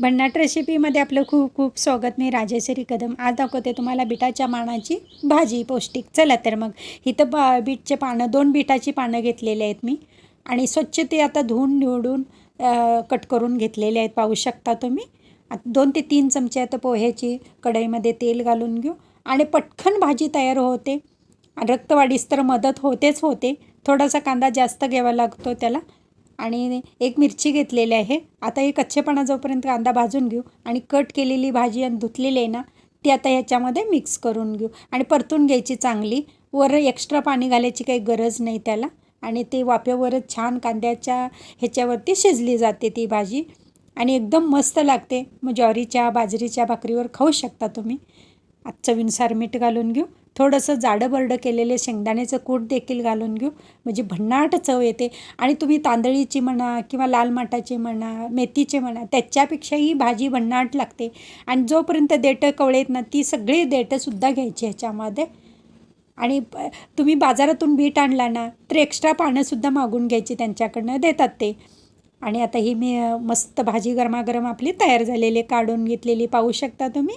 भन्नाट रेसिपीमध्ये आपलं खूप खूप स्वागत. मी राजेश्वरी कदम. आज दाखवते तुम्हाला बिटाच्या पानाची भाजी पौष्टिक. चला तर मग इथं बा बीटचे पानं दोन बिटाची पानं घेतलेली आहेत मी. आणि स्वच्छ ते आता धुवून निवडून कट करून घेतलेले आहेत. पाहू शकता तुम्ही. आता दोन ते तीन चमचे आता पोह्याची कढईमध्ये तेल घालून घेऊ. आणि पटकन भाजी तयार होते. रक्तवाढीस तर मदत होतेच होते. थोडासा कांदा जास्त घ्यावा लागतो त्याला. आणि एक मिरची घेतलेली आहे. आता हे कच्चेपणा जोपर्यंत कांदा भाजून घेऊ आणि कट केलेली भाजी आणि धुतलेली आहे ना ती आता ह्याच्यामध्ये मिक्स करून घेऊ. आणि परतून घ्यायची चांगली. वर एक्स्ट्रा पाणी घालायची काही गरज नाही त्याला. आणि ते वाफेवरच छान कांद्याच्या ह्याच्यावरती शिजली जाते ती भाजी. आणि एकदम मस्त लागते. मग ज्वारीच्या बाजरीच्या भाकरीवर खाऊ शकता तुम्ही. आज चवीनुसार मीठ घालून घेऊ. थोडंसं जाडं बरडं केलेले शेंगदाण्याचं कूट देखील घालून घेऊ. म्हणजे भन्नाट चव येते. आणि तुम्ही तांदळीची म्हणा किंवा लाल माठाची म्हणा मेथीचे म्हणा त्याच्यापेक्षाही भाजी भन्नाट लागते. आणि जोपर्यंत देठं कवळेत ना ती सगळी देठंसुद्धा घ्यायची ह्याच्यामध्ये. आणि प- तुम्ही बाजारातून बीट आणला ना तर एक्स्ट्रा पाणंसुद्धा मागून घ्यायची त्यांच्याकडनं देतात ते. आणि आता ही मी मस्त भाजी गरमागरम आपली तयार झालेली आहे, काढून घेतलेली पाहू शकता तुम्ही.